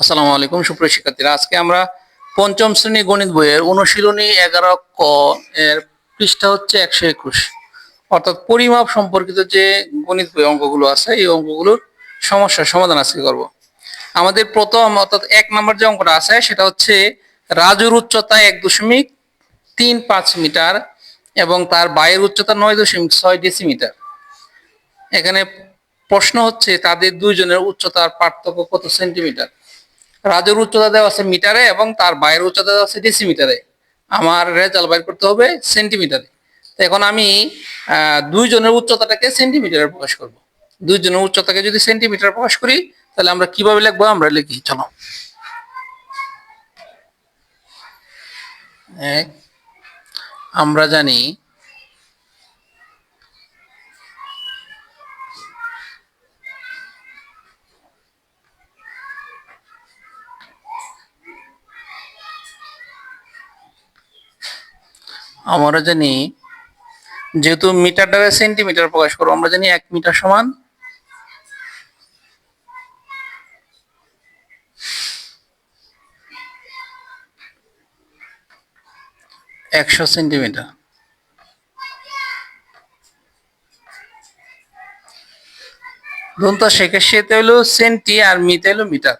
আসসালামু আলাইকুম, সুপ্রিয় শিক্ষার্থীরা। আজকে আমরা পঞ্চম শ্রেণি গণিত বইয়ের অনুশীলনী এগারো ক এর পৃষ্ঠা হচ্ছে একশো একুশ। অর্থাৎ পরিমাপ সম্পর্কিত যে গণিত বই অঙ্কগুলো আছে, এই অঙ্কগুলোর সমস্যার সমাধান আজকে করব। আমাদের প্রথম, অর্থাৎ এক নম্বর যে অঙ্কটা আছে, সেটা হচ্ছে রাজুর উচ্চতা এক দশমিক তিন পাঁচ মিটার এবং তার বায়ের উচ্চতা নয় দশমিক ছয় ডেসিমিটার। এখানে প্রশ্ন হচ্ছে, তাদের দুইজনের উচ্চতার পার্থক্য কত সেন্টিমিটার? রাজুর উচ্চতা দেওয়া আছে মিটারে এবং তার বাইরের উচ্চতা দেওয়া আছে ডেসিমিটারে আমার রেজাল্ট বাইর করতে হবে সেন্টিমিটারে তো এখন আমি দুইজনের উচ্চতাটাকে সেন্টিমিটারে প্রকাশ করব। দুইজনের উচ্চতাকে যদি সেন্টিমিটার প্রকাশ করি, তাহলে আমরা কীভাবে লিখব? আমরা লিখি, চলো। আমরা জানি আমরা জানি যেহেতু মিটার দ্বারা সেন্টিমিটার প্রকাশ করব, আমরা জানি এক মিটার সমান একশো সেন্টিমিটার। দন্ত শেখের সেতে হলো সেন্টি আর মিতে হলো মিটার।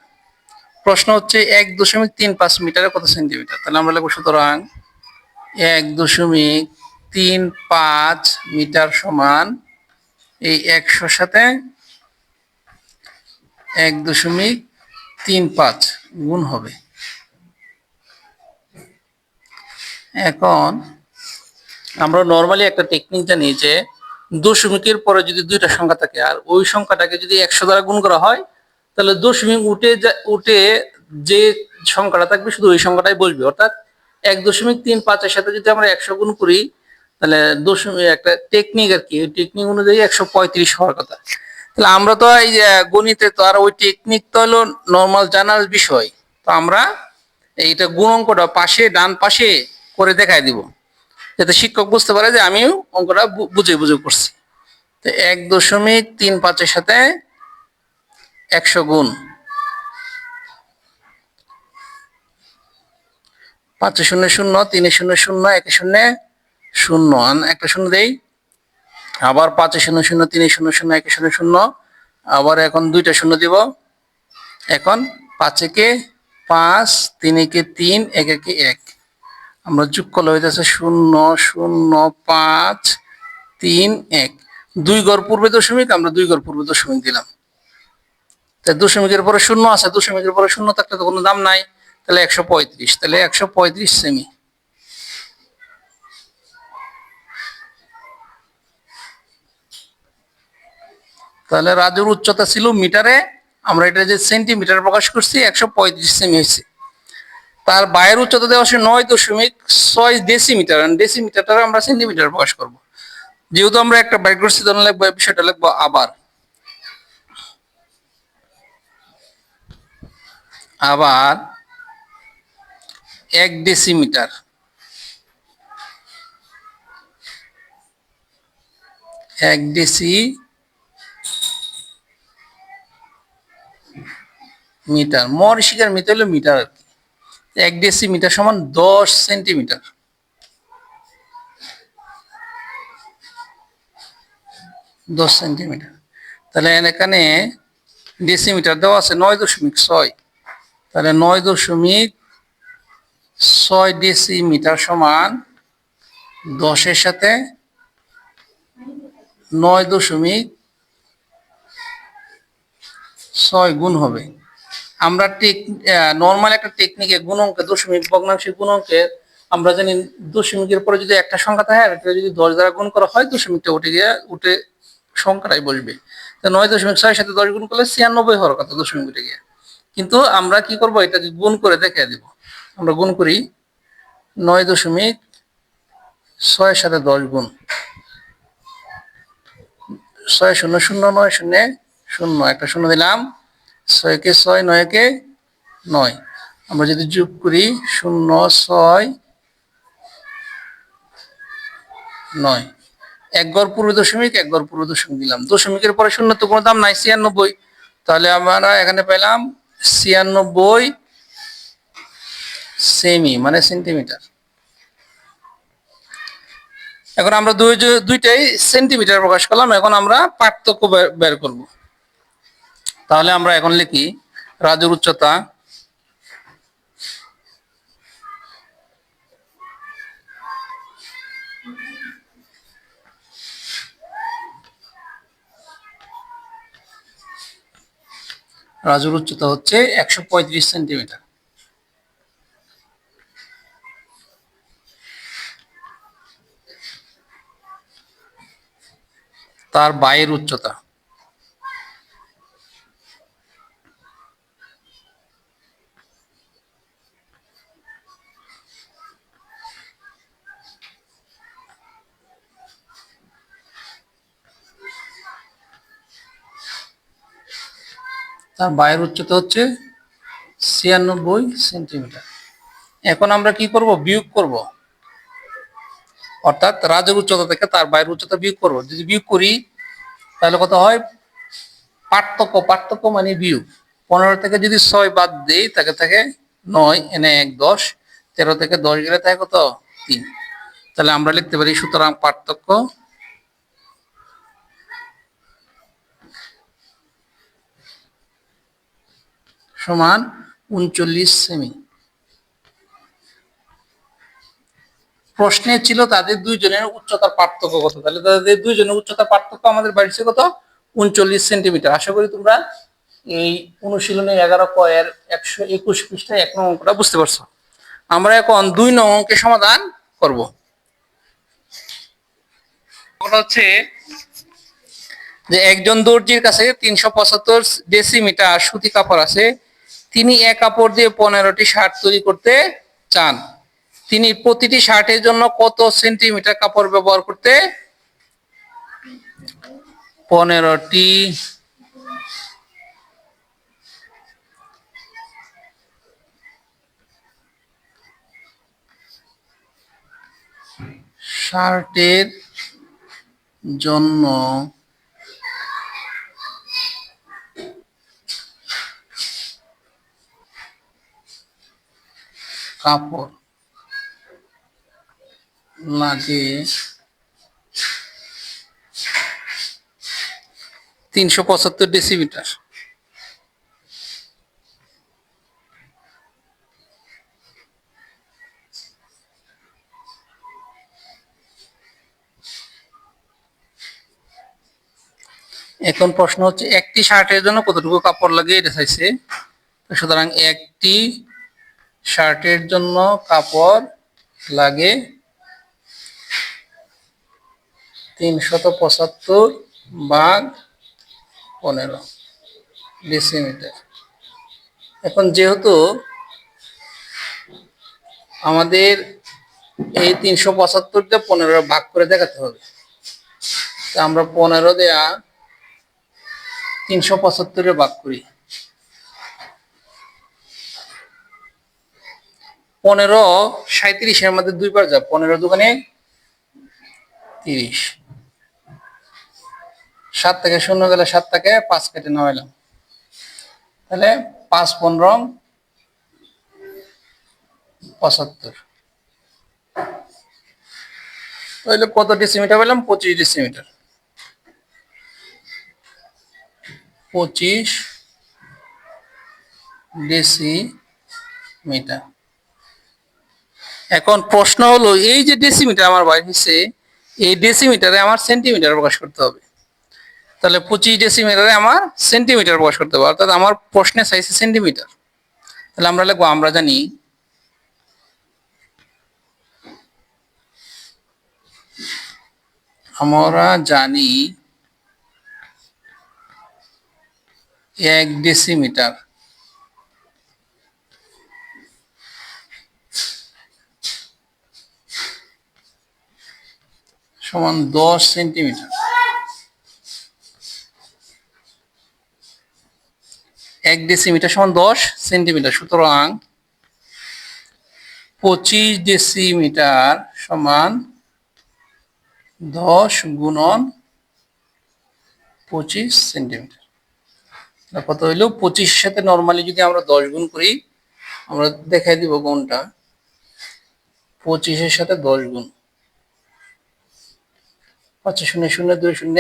প্রশ্ন হচ্ছে এক দশমিক তিন পাঁচ মিটারে কত সেন্টিমিটার? তাহলে আমরা লিখব সুতরাং এক দশমিক তিন পাঁচ মিটার সমান এই একশোর সাথে এক দশমিক তিন পাঁচ গুণ হবে। এখন আমরা নর্মালি একটা টেকনিক জানি যে দশমিকের পরে যদি দুইটা সংখ্যা থাকে আর ওই সংখ্যাটাকে যদি একশো দ্বারা গুণ করা হয়, তাহলে দশমিক উঠে উঠে যে সংখ্যাটা থাকবে শুধু ওই সংখ্যাটাই বসবে। অর্থাৎ এক দশমিক তিন পাঁচের সাথে যদি আমরা একশো গুণ করি, তাহলে দশমিক একটা টেকনিক আর কি, ওই টেকনিক অনুযায়ী একশো পঁয়ত্রিশ হওয়ার কথা। তাহলে আমরা তো এই গণিতে তো আর ওই টেকনিক তো হলো নর্মাল জানার বিষয়। তো আমরা এইটা গুণ অঙ্কটা পাশে, ডান পাশে করে দেখাই দিব। যাতে শিক্ষক বুঝতে পারে যে আমিও অঙ্কটা বুঝে বুঝে করছি। তো এক দশমিক তিন পাঁচের সাথে একশো গুণ। পাঁচে শূন্য শূন্য তিন শূন্য শূন্য এক শূন্য শূন্য একটা শূন্য দেই। আবার পাঁচ শূন্য শূন্য তিন শূন্য শূন্য এক শূন্য শূন্য আবার এখন দুইটা শূন্য দিব। এখন পাঁচেকে পাঁচ তিনেকে তিন, এক একে এক। আমরা যোগ করলে হইতেছে শূন্য শূন্য, পাঁচ, তিন, এক। দুই গড় পূর্বে দশমিক, আমরা দুই গড় পূর্বে দশমিক দিলাম। তাই দশমিকের পরে শূন্য আছে, দশমিকের পরে শূন্য থাকলে তো কোনো দাম নাই। তাহলে একশো পঁয়ত্রিশ, তাহলে একশো পঁয়ত্রিশ সেমি তাহলে রাজুর উচ্চতা ছিল মিটারে, আমরা এটা যে সেন্টিমিটার প্রকাশ করছি, একশো পঁয়ত্রিশ সেমি হয়েছে। তার বায়ের উচ্চতা দেওয়া আছে নয় দশমিক ছয় ডেসিমিটার ডেসিমিটারটা আমরা সেন্টিমিটার প্রকাশ করব। যেহেতু আমরা একটা বাইর করছি তখন লিখব বিষয়টা লিখব আবার। আবার এক ডেসিমিটার। এক ডেসি মিটার মর শিকার মিটার হলো মিটার আর কি। এক ডেসিমিটার সমান দশ সেন্টিমিটার। দশ সেন্টিমিটার। তাহলে এখানে ডেসিমিটার দেওয়া আছে নয় দশমিক ছয়। তাহলে নয় দশমিক ছয় ডেসিমিটার সমান দশের সাথে নয় দশমিক ছয় গুণ হবে। আমরা টেক নর্মাল একটা টেকনিকে গুণঙ্কে দশমিক, ভগ্নাংশের গুণঙ্কে আমরা জানি দশমিকের পরে যদি একটা সংখ্যা থাকে, আর একটা যদি দশ দ্বারা গুণ করা হয়, দশমিকটা উঠে গিয়ে উঠে সংখ্যাটাই বসবে। নয় দশমিক ছয়ের সাথে দশ গুণ করলে ছিয়ানব্বই হওয়ার কথা, দশমিক উঠে গিয়ে। কিন্তু আমরা কি করব এটাকে গুণ করে দেখে দিব। আমরা গুণ করি নয় দশমিক ছয়ের সাথে দশ গুণ। ছয় শূন্য শূন্য, নয় শূন্য শূন্য। একটা শূন্য দিলাম, ছয়কে ছয়, নয়কে নয়। আমরা যদি যোগ করি শূন্য, ছয়, নয়। এক গড় পূর্ব দশমিক, এক গড় পূর্ব দশমিক দিলাম। দশমিকের পরে শূন্য তো কোনো দাম নাই, ছিয়ানব্বই। তাহলে আমরা এখানে পেলাম ছিয়ানব্বই সেমি মানে সেন্টিমিটার। এখন আমরা দুই দুইটাই সেন্টিমিটার প্রকাশ করলাম, এখন আমরা পার্থক্য বের- করব। তাহলে আমরা এখন লিখি, রাজুর উচ্চতা রাজুর উচ্চতা হচ্ছে একশো পঁয়ত্রিশ সেন্টিমিটার। তার বায়ের উচ্চতা। তার বায়ের উচ্চতা হচ্ছে ছিয়ানব্বই সেন্টিমিটার। এখন আমরা কি করব? বিয়োগ করব। অর্থাৎ রাজের উচ্চতা থেকে তার বাইরের উচ্চতা বিয়োগ করব। যদি বিয়োগ করি, তাহলে কত হয়? পার্থক্য পার্থক্য মানে বিয়োগ। পনেরো থেকে যদি ছয় বাদ দেই, তাকে থাকে নয়, এনে এক, দশ। তেরো থেকে দশ গেলে থাকে কত? তিন। তাহলে আমরা লিখতে পারি সুতরাং পার্থক্য সমান উনচল্লিশ সেমি। প্রশ্নে ছিল তাদের দুইজনের উচ্চতার পার্থক্য কত? তাহলে তাদের দুইজনের উচ্চতার পার্থক্য আমাদের বাড়িছে কত? উনচল্লিশ সেন্টিমিটার। আশা করি তোমরা এই অনুশীলনে এগারো কয়ের একশো একুশ পৃষ্ঠায় এক নং অঙ্কটা বুঝতে পারছ। আমরা এখন দুই নং অঙ্কের সমাধান করব। হচ্ছে যে একজন দর্জির কাছে তিনশো পঁচাত্তর ডেসিমিটার সুতি কাপড় আছে। তিনি এক কাপড় দিয়ে পনেরোটি শার্ট তৈরি করতে চান। তিনি প্রতিটি শার্টের জন্য কত সেন্টিমিটার কাপড় ব্যবহার করতে? পনেরোটি। শার্টের জন্য কাপড়। লাগে তিনশো পঁচাত্তর ডেসিমিটার এখন প্রশ্ন হচ্ছে, একটি শার্টের জন্য কতটুকু কাপড় লাগে? এটা চাইছে। সুতরাং একটি শার্টের জন্য কাপড় লাগে তিনশত পঁচাত্তর ভাগ পনেরো ডেসিমিটার এখন যেহেতু আমাদের এই তিনশো পঁচাত্তর দিয়ে পনেরো ভাগ করে দেখাতে হবে, তা আমরা পনেরো দেয়া তিনশো পঁচাত্তরে ভাগ করি। পনেরো সাঁত্রিশের মধ্যে দুইবার যা পনেরো দোকানে তিরিশ। সাত থেকে শূন্য গেলে সাত থেকে, পাঁচ কেটে নামাইলাম তাহলে পাঁচ পনেরো, পঁচাত্তর। তাহলে কত ডিসিমিটার পেলাম? পঁচিশ ডিসিমিটার পঁচিশ ডেসিমিটার এখন প্রশ্ন হলো, এই যে ডেসিমিটার আমার বাইর এই ডেসিমিটারে আমার সেন্টিমিটার প্রকাশ করতে হবে। তাহলে পঁচিশ ডেসিমিটারে আমার সেন্টিমিটার প্রকাশ করতে হবে। অর্থাৎ আমার প্রশ্নে চাইছে সেন্টিমিটার তাহলে আমরা লিখব, আমরা জানি আমরা জানি এক ডেসিমিটার সমান দশ সেন্টিমিটার এক ডেসিমিটার সমান দশ সেন্টিমিটার সুতরাং পঁচিশ ডেসিমিটার সমান দশ গুণন পঁচিশ সেন্টিমিটার কত হইল? পঁচিশের সাথে নর্মালি যদি আমরা দশ গুণ করি, আমরা দেখাই দিব গুণটা। পঁচিশের সাথে দশ গুণ। পাঁচে শূন্য শূন্য, দুই শূন্য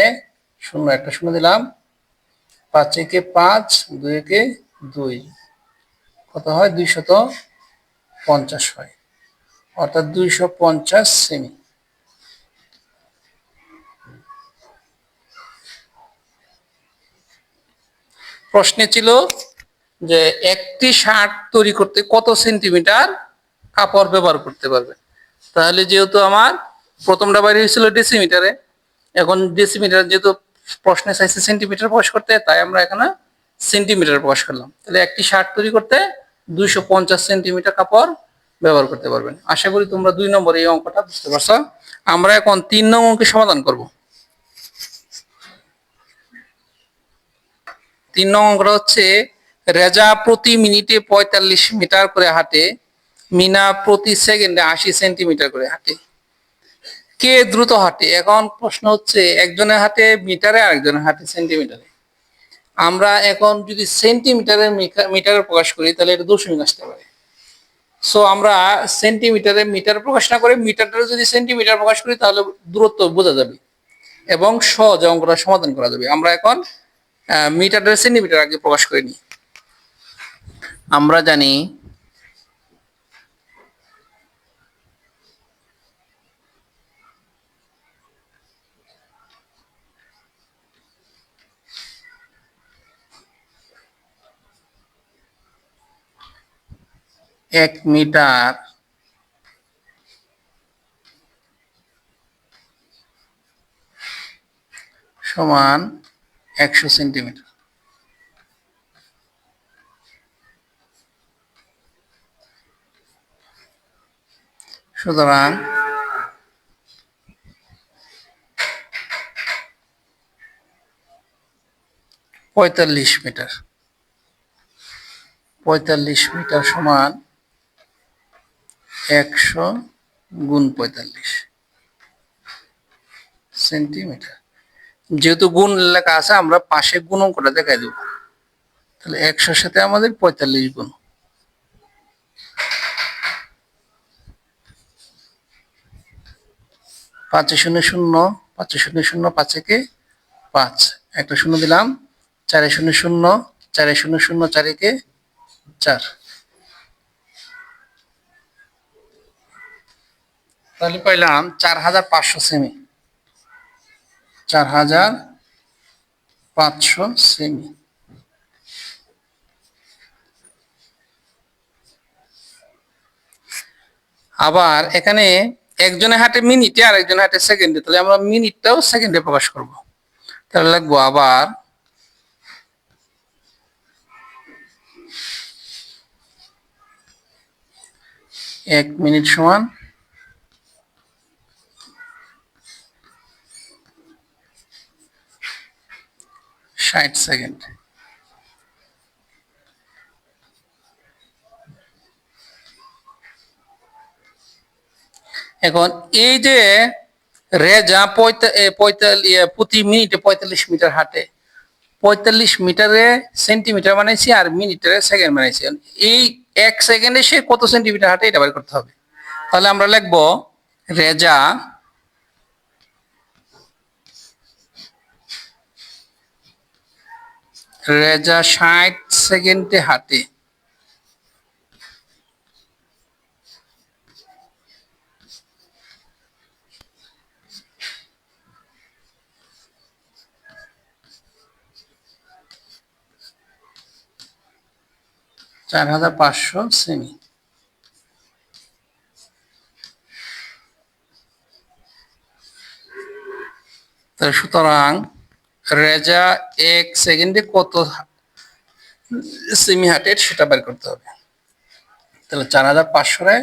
শূন্য, একটা শূন্য দিলাম। পাঁচ একে পাঁচ, দুই একে দুই। কত হয়? দুইশত পঞ্চাশ হয়। অর্থাৎ দুইশো পঞ্চাশ সেমি প্রশ্নে ছিল যে একটি শার্ট তৈরি করতে কত সেন্টিমিটার কাপড় ব্যবহার করতে পারবে? তাহলে যেহেতু আমার প্রথমটা বাইরে হয়েছিল ডেসিমিটারে এখন ডেসিমিটার যেহেতু প্রশ্নে চাইছে সেন্টিমিটার প্রকাশ করতে, তাই আমরা এখানে সেন্টিমিটার প্রকাশ করলাম। তাহলে একটি শার্ট তৈরি করতে দুইশো পঞ্চাশ সেন্টিমিটার কাপড় ব্যবহার করতে পারবেন। আশা করি তোমরা দুই নম্বর এই অঙ্কটা বুঝতে পারছ। আমরা এখন তিন নং অঙ্কের সমাধান করব। তিন নং অঙ্কটা হচ্ছে, রেজা প্রতি মিনিটে পঁয়তাল্লিশ মিটার করে হাঁটে, মিনা প্রতি সেকেন্ডে আশি সেন্টিমিটার করে হাঁটে। কে দ্রুত হাঁটে? এখন প্রশ্ন হচ্ছে, একজনের হাতে মিটারে আরেকজনের হাতে সেন্টিমিটারে। আমরা এখন যদি সেন্টিমিটারে মিটারে প্রকাশ করি, তাহলে এটা দশমিক আসতে পারে। সো আমরা সেন্টিমিটারে মিটার প্রকাশ না করে মিটারটা যদি সেন্টিমিটার প্রকাশ করি, তাহলে দূরত্ব বোঝা যাবে এবং সহজে অঙ্কটা সমাধান করা যাবে। আমরা এখন মিটারটা সেন্টিমিটার আগে প্রকাশ করে নিই আমরা জানি এক মিটার। সমান একশো সেন্টিমিটার। সুতরাং পঁয়তাল্লিশ মিটার। পঁয়তাল্লিশ মিটার সমান একশো গুণ পঁয়তাল্লিশ সেন্টিমিটার। যেহেতু গুণ লেখা আছে, আমরা পাশে গুণ অঙ্কটা দেখাই দেব। তাহলে একশোর সাথে আমাদের পঁয়তাল্লিশ গুণ। পাঁচে শূন্য শূন্য, পাঁচে শূন্য শূন্য, পাঁচে কে? পাঁচ। একটা শূন্য দিলাম, চারে শূন্য শূন্য, চারে শূন্য শূন্য, চারে কে? চার। তাহলে পাইলাম চার হাজার পাঁচশো সেমি। চার হাজার পাঁচশো সেমি। আবার এখানে একজনের হাতে মিনিটে আর একজনের হাতে সেকেন্ডে, তাহলে আমরা মিনিটটাও সেকেন্ডে প্রকাশ করব। তাহলে লাগবো আবার এক মিনিট সমান ষাট সেকেন্ড এখন এই যে রেজা প্রতি মিনিটে পঁয়তাল্লিশ মিটার হাঁটে। পঁয়তাল্লিশ মিটারে সেন্টিমিটার বানাইছি আর মিনিটারে সেকেন্ড বানাইছি। এই এক সেকেন্ডে সে কত সেন্টিমিটার হাঁটে এটা বের করতে হবে। তাহলে আমরা লিখব রেজা রেজা ষাট সেকেন্ডে হাঁটে চার হাজার পাঁচশো সেমি। সুতরাং রেজা এক সেকেন্ডে কত সেমি হার্টেড সেটা বের করতে হবে। তাহলে চার হাজার পাঁচশোয়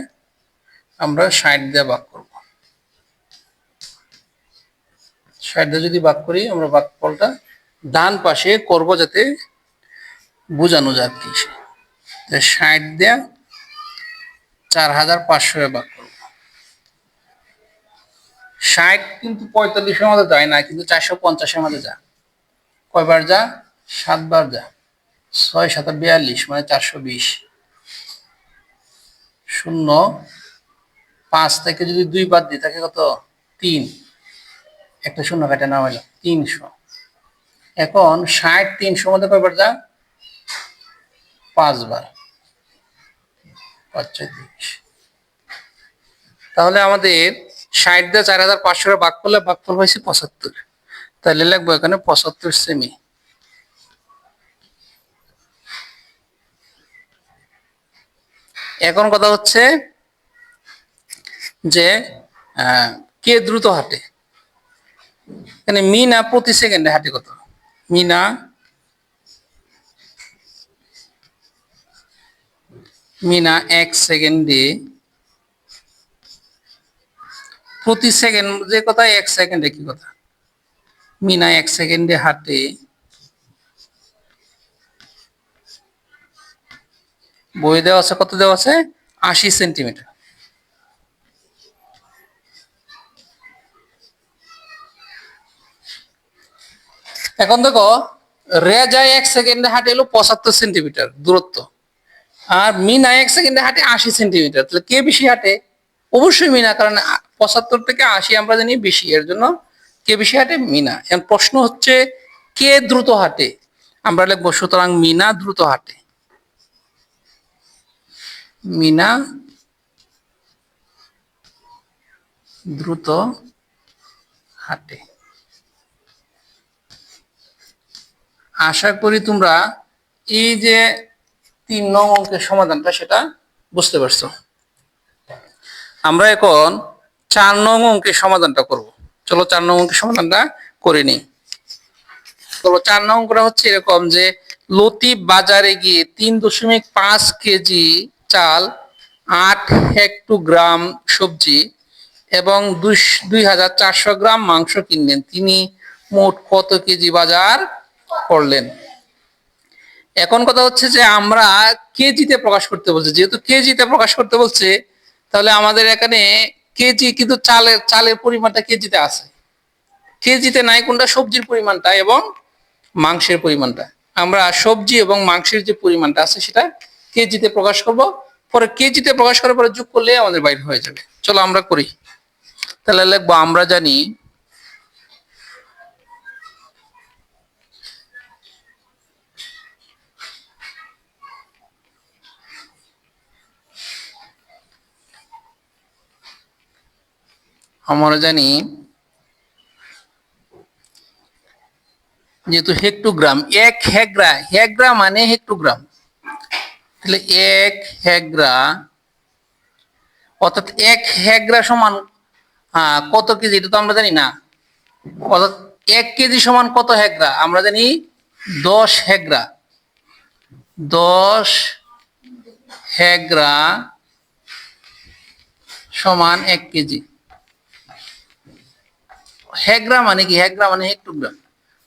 আমরা ষাট দিয়ে বাক করব। ষাট দিয়ে যদি বাক করি, আমরা বাক ফলটা ডান পাশে করব যাতে বোঝানো যায় কি। ষাট দেয়া চার হাজার পাঁচশো বাক করব। ষাট কিন্তু পঁয়তাল্লিশের মধ্যে যায় না, কিন্তু চারশো পঞ্চাশের মধ্যে যা কয়বার যা? সাতবার যা। ছয় সাত বিয়াল্লিশ মানে চারশো বিশ। শূন্য। পাঁচ থেকে যদি দুই বাদ দিই থাকে কত? তিন। একটা শূন্য কাটে না হইল তিনশো। এখন ষাট তিনশো মধ্যে কয়বার যা? পাঁচবার। পাঁচ ছয় তিরিশ তাহলে আমাদের ষাট দিয়ে চার হাজার পাঁচশো ভাগ করলে ভাগফল হয়েছে পঁচাত্তর। তাহলে লিখব এখানে পঁচাত্তর সেমি এখন কথা হচ্ছে যে কে দ্রুত হাঁটে? এখানে মিনা প্রতি সেকেন্ডে হাঁটে কত? মিনা মিনা এক সেকেন্ডে প্রতি সেকেন্ড যে কথা এক সেকেন্ডে কি কথা? মিনা এক সেকেন্ডে হাঁটে বই দেওয়া আছে, কত দেওয়া আছে? আশি সেন্টিমিটার। এখন দেখো রেজায় এক সেকেন্ডে হাঁটে এলো পঁচাত্তর সেন্টিমিটার দূরত্ব, আর মিনা এক সেকেন্ডে হাঁটে আশি সেন্টিমিটার। তাহলে কে বেশি হাঁটে? অবশ্যই মিনা, কারণ পঁচাত্তর থেকে আশি আমরা জানি বেশি, এর জন্য কে বেশি হাঁটে মিনা। এখন প্রশ্ন হচ্ছে, কে দ্রুত হাঁটে? আমরা লিখব, সুতরাং মিনা দ্রুত হাঁটে। মিনা দ্রুত হাঁটে। আশা করি তোমরা এই যে তিন নং অঙ্কের সমাধানটা সেটা বুঝতে পারছ। আমরা এখন চার নং অঙ্কের সমাধানটা করব। চলো চার নং অঙ্কের সমাধানটা করে নিই। চলো চার নং হচ্ছে এরকম যে লতিফ বাজারে গিয়ে তিন দশমিক পাঁচ কেজি চাল, আট হেক্টোগ্রাম সবজি এবং দুই হাজার চারশো গ্রাম মাংস কিনলেন। তিনি মোট কত কেজি বাজার করলেন? এখন কথা হচ্ছে যে, আমরা কেজিতে প্রকাশ করতে বলছে। যেহেতু কেজিতে প্রকাশ করতে বলছে, তাহলে আমাদের এখানে কেজি কিন্তু চালের চালের পরিমাণটা কেজিতে আছে। কেজিতে নাই কোনটা? সবজির পরিমাণটা এবং মাংসের পরিমাণটা। আমরা সবজি এবং মাংসের যে পরিমাণটা আছে সেটা কেজিতে প্রকাশ করব। পরে কেজিতে প্রকাশ করার পরে যোগ করলে আমাদের বাইরে হয়ে যাবে। চলো আমরা করি। তাহলে লিখব, আমরা জানি আমরা জানি যেহেতু হেক্টোগ্রাম এক হেগ্রা হেগ্রা মানে হেক্টোগ্রাম তাহলে এক হেগ্রা অর্থাৎ এক হেগ্রা সমান কত কেজি? এটা তো আমরা জানি না। অর্থাৎ এক কেজি সমান কত হেগ্রা আমরা জানি দশ হেগ্রা দশ হেগ্রা সমান এক কেজি। হেগ্রা মানে কি? হেগ্রা মানে হেক্টোগ্রাম।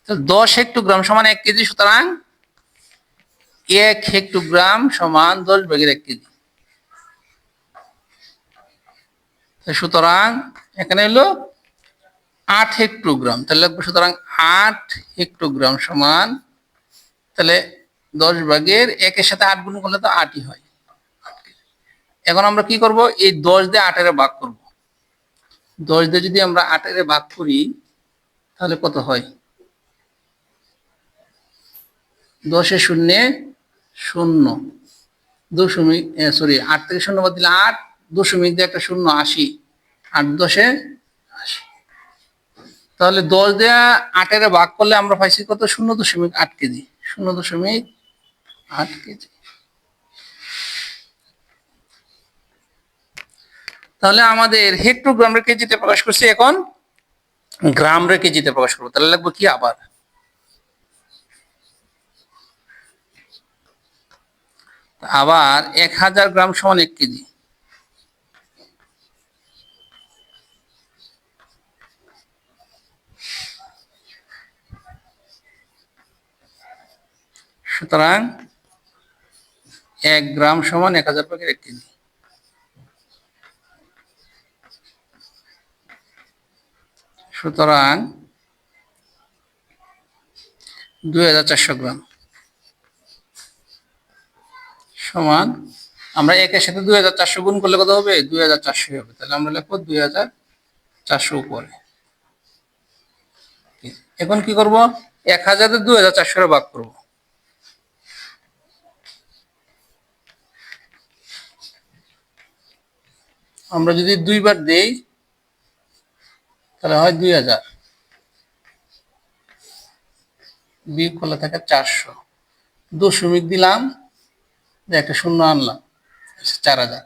তো দশ হেক্টোগ্রাম সমান এক কেজি, সুতরাং এক হেক্টোগ্রাম সমান দশ ভাগের এক কেজি। সুতরাং এখানে হলো আট হেক্টোগ্রাম। তাহলে লিখব সুতরাং আট হেক্টোগ্রাম সমান, তাহলে দশ ভাগের একের সাথে আট গুণ করলে তো আটই হয়। এখন আমরা কি করব? এই দশ দিয়ে আটের ভাগ করব। দশ দিয়ে যদি আমরা আটের ভাগ করি, তাহলে কত হয়? দশে শূন্যে শূন্য। দশমিক সরি আট থেকে শূন্য বাদ দিলে আট, দশমিক দিয়ে একটা শূন্য আশি। আট দশে আশি। তাহলে দশ দেয়া আটের ভাগ করলে আমরা পাইছি কত? শূন্য দশমিক আট কেজি। শূন্য দশমিক আট কেজি। তাহলে আমাদের হেক্টোগ্রাম রে কেজিতে প্রকাশ করছি এখন গ্রাম রে কেজিতে প্রকাশ করব। তাহলে লাগবে কি আবার? আবার এক হাজার গ্রাম সমান এক কেজি। সুতরাং এক গ্রাম সমান এক হাজার ভাগের এক কেজি। সুতরাং দুই হাজার চারশো গ্রাম সমান, আমরা একের সাথে দুই হাজার চারশো গুণ করলে কত হবে? দুই হাজার চারশো হবে। তাহলে আমরা লিখব দুই হাজার চারশো উপরে। এখন কি করব? এক হাজার দুই হাজার চারশো ভাগ করব। আমরা যদি দুইবার দেই তাহলে হয় দুই হাজার। বিয়োগ করলে থাকে চারশো। দশমিক দিলাম একটা শূন্য আনলাম চার হাজার।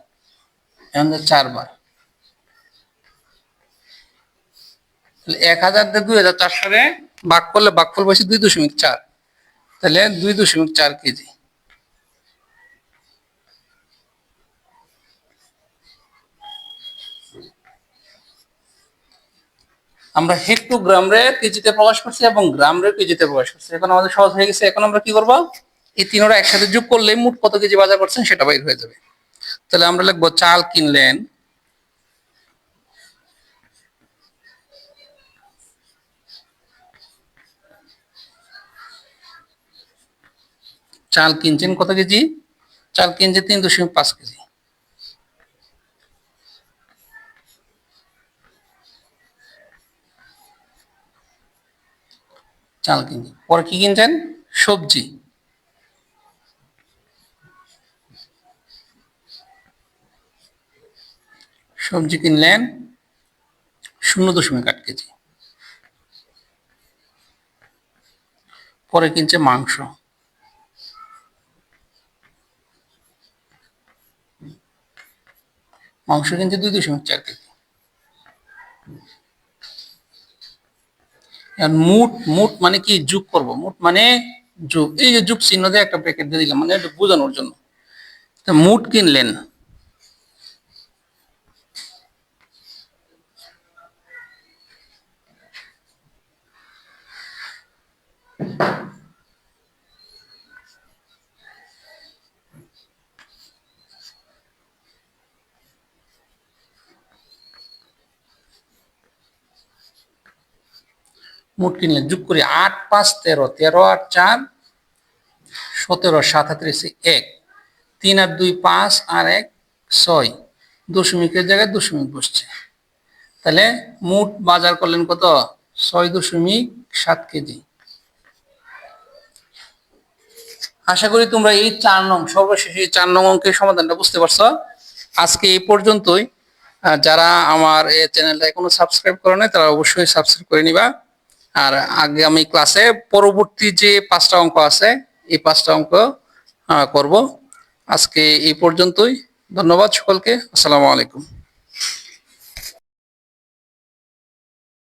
এখন চারবার। তাহলে এক হাজার দিয়ে দুই হাজার চারশো ভাগ করলে ভাগফল বসে দুই দশমিক চার। তাহলে দুই দশমিক চার কেজি। আমরা হেক্টোগ্রাম রে কেজিতে প্রকাশ করছি এবং গ্রাম রে কেজিতে প্রকাশ করছি। এখন আমাদের সহজ হয়ে গেছে। এখন আমরা কি করব? এই তিনোটা একসাথে যোগ করলে মোট কত কেজি বাজার করছেন সেটা বাইর হয়ে যাবে। তাহলে আমরা লিখব চাল কিনলেন। চাল কিনছেন কত কেজি? চাল কিনছে তিন দশমিক পাঁচ কেজি। চাল কিনছেন পরে কি কিনছেন? সবজি। সবজি কিনলেন শূন্য দশমিক আট কেজি। পরে কিনছে মাংস। মাংস কিনছে দুই দশমিক চার কেজি এখন মুট মুট মানে কি? যোগ করব। মুট মানে যোগ। এই যে যোগ চিহ্ন দিয়ে একটা প্যাকেট দিয়ে দিলাম মানে একটু বোঝানোর জন্য। মুট কিনলেন? মোট কিনলেন যোগ করি আট পাঁচ তেরো তেরো আট চার, সতেরো সাত হাতে এক, তিন আর দুই পাঁচ আর এক ছয়। দশমিকের জায়গায় দশমিক বসছে। তাহলে মোট বাজার করলেন কত? ছয় দশমিক সাত কেজি। আশা করি তোমরা এই চার নং, সর্বশেষ এই চার নং অঙ্কের সমাধানটা বুঝতে পারছ। আজকে এই পর্যন্তই। যারা আমার এই চ্যানেলটা এখনও সাবস্ক্রাইব করে নাই, তারা অবশ্যই সাবস্ক্রাইব করে নিবা। আর আগামী ক্লাসে পরবর্তী যে পাঁচটা অঙ্ক আছে, এই পাঁচটা অঙ্ক করব। আজকে এই পর্যন্তই। ধন্যবাদ সকলকে। আসসালামু আলাইকুম।